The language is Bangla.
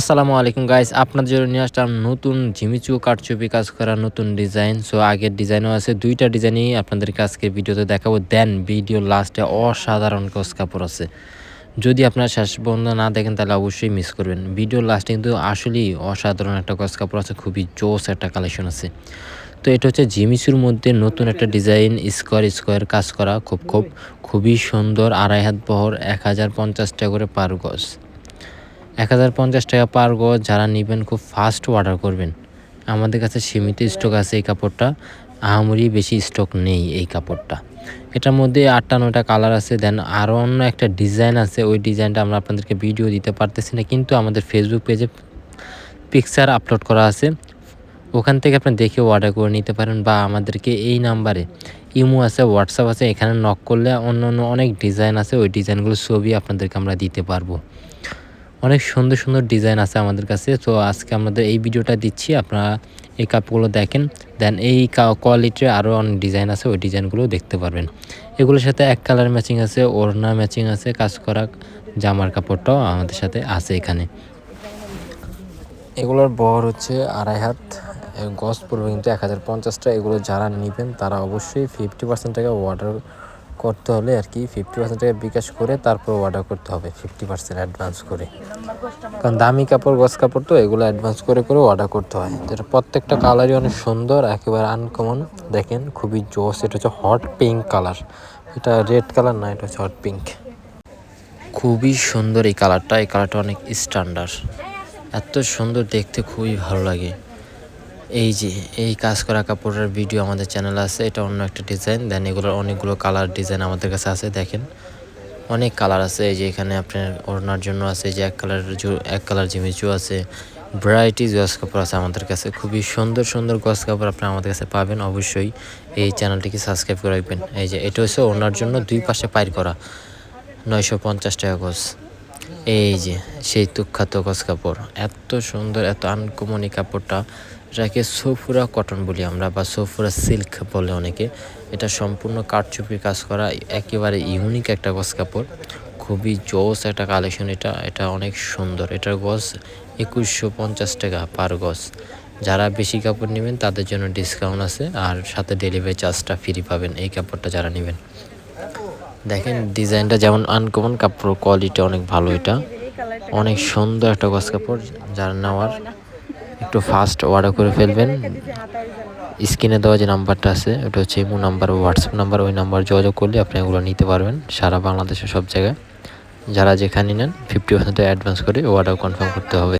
আসসালামু আলাইকুম গাইস আপনাদের জন্য নিয়ে আসলাম নতুন ঝিমিচু কাঠচুপি কাজ করা নতুন ডিজাইন। সো আগের ডিজাইনও আছে, দুইটা ডিজাইনই আপনাদেরকে আজকে ভিডিওতে দেখাবো। দেন ভিডিও লাস্টে অসাধারণ কস কাপড় আছে। যদি আপনার শেষ বন্ধ না দেখেন, তাহলে অবশ্যই মিস করবেন। ভিডিও লাস্টে কিন্তু আসলেই অসাধারণ একটা কস কাপড় আছে, খুবই জোস একটা কালেকশন আছে। তো এটা হচ্ছে জিমিসুর মধ্যে নতুন একটা ডিজাইন স্কোয়ার স্কোয়ার কাজ করা, খুব খুব, খুবই সুন্দর, আড়াই হাত বহর, এক হাজার পঞ্চাশ টাকা করে পার গজ। এক হাজার পঞ্চাশ টাকা পার গজ যারা নেবেন খুব ফাস্ট অর্ডার করবেন। আমাদের কাছে সীমিত স্টক আছে এই কাপড়টা। আহামরি বেশি স্টক নেই এই কাপড়টা। এটার মধ্যে আটটা নয়টা কালার আছে দেন আরও অন্য একটা ডিজাইন আছে। ওই ডিজাইনটা আমরা আপনাদেরকে ভিডিও দিতে পারতেছি না, কিন্তু আমাদের ফেসবুক পেজে পিকচার আপলোড করা আছে। ওখান থেকে আপনি দেখে অর্ডার করে নিতে পারেন বা আমাদেরকে এই নাম্বারে ইমো আছে হোয়াটসঅ্যাপ আছে, এখানে নক করলে অন্য অন্য অনেক ডিজাইন আছে। ওই ডিজাইনগুলোর ছবি আপনাদেরকে আমরা দিতে পারব। অনেক সুন্দর সুন্দর ডিজাইন আছে আমাদের কাছে। তো আজকে আমাদের এই ভিডিওটা দিচ্ছি। আপনারা এই কাপগুলো দেখেন দেন এই কোয়ালিটির আরও অনেক ডিজাইন আছে, ওই ডিজাইনগুলো দেখতে পারবেন। এগুলোর সাথে এক কালার ম্যাচিং আছে, ওড়না ম্যাচিং আছে, কাজ করা জামার কাপড়টাও আমাদের সাথে আছে এখানে। এগুলোর বর হচ্ছে আড়াই হাত। গজ পড়বে কিন্তু এক হাজার পঞ্চাশটা। এগুলো যারা নেবেন, তারা অবশ্যই ফিফটি পার্সেন্ট টাকা অর্ডার করতে হলে আর কি ফিফটি পার্সেন্ট টাকা বিকাশ করে তারপর অর্ডার করতে হবে ফিফটি পার্সেন্ট অ্যাডভান্স করে। কারণ দামি কাপড়, গস কাপড় তো এগুলো অ্যাডভান্স করে করে অর্ডার করতে হয়। যেটা প্রত্যেকটা কালারই অনেক সুন্দর, একেবারে আনকমন দেখেন খুবই জোস, এটা হচ্ছে হট পিঙ্ক কালার এটা রেড কালার না, এটা হচ্ছে হট পিঙ্ক খুবই সুন্দর এই কালারটা এই কালারটা অনেক স্ট্যান্ডার্ড এত সুন্দর দেখতে খুবই ভালো লাগে। এই যে, এই কাজ করা কাপড়ের ভিডিও আমাদের চ্যানেলে আছে, এটা অন্য একটা ডিজাইন দেন এগুলোর অনেকগুলো কালার ডিজাইন আমাদের কাছে আছে, দেখেন। অনেক কালার আছে, এই যে এখানে আপনার ওড়নার জন্য আছে যে এক কালার এক কালার জিমিচু আছে ভ্যারাইটিস গস কাপড় আছে আমাদের কাছে, খুবই সুন্দর সুন্দর গস কাপড় আপনি আমাদের কাছে পাবেন অবশ্যই, এই চ্যানেলটিকে সাবস্ক্রাইব করে রাখবেন। এই যে, এটা হচ্ছে ওনার জন্য দুই পাশে পাইর করা, নয়শো পঞ্চাশ টাকা গজ। এই যে, সেই তুখ্যাত গস কাপড়। এত সুন্দর, এত আনকমনি কাপড়টা। এটাকে সোফুরা কটন বলি আমরা, বা সোফুরা সিল্ক বলে অনেকে। এটা সম্পূর্ণ কাঠচুপি কাজ করা, একেবারে ইউনিক একটা গস কাপড়। খুবই জোস একটা কালেকশন এটা এটা অনেক সুন্দর। এটার গজ একুশশো পঞ্চাশ টাকা পার গজ যারা বেশি কাপড় নেবেন, তাদের জন্য ডিসকাউন্ট আছে, আর সাথে ডেলিভারি চার্জটা ফ্রি পাবেন এই কাপড়টা যারা নেবেন। দেখেন, ডিজাইনটা যেমন আনকমন কাপড় কোয়ালিটি অনেক ভালো এটা। অনেক সুন্দর একটা গস কাপড়, যারা নেওয়ার একটু ফাস্ট অর্ডার করে ফেলবেন। স্ক্রিনে দেওয়া যে নাম্বারটা আছে, ওটা হচ্ছে ইমো নাম্বার হোয়াটসঅ্যাপ নাম্বার ওই নাম্বার যোগাযোগ করলে আপনি এগুলো নিতে পারবেন সারা বাংলাদেশের সব জায়গায়। যারা যেখানে নেন ফিফটি পার্সেন্ট অ্যাডভান্স করে অর্ডার কনফার্ম করতে হবে।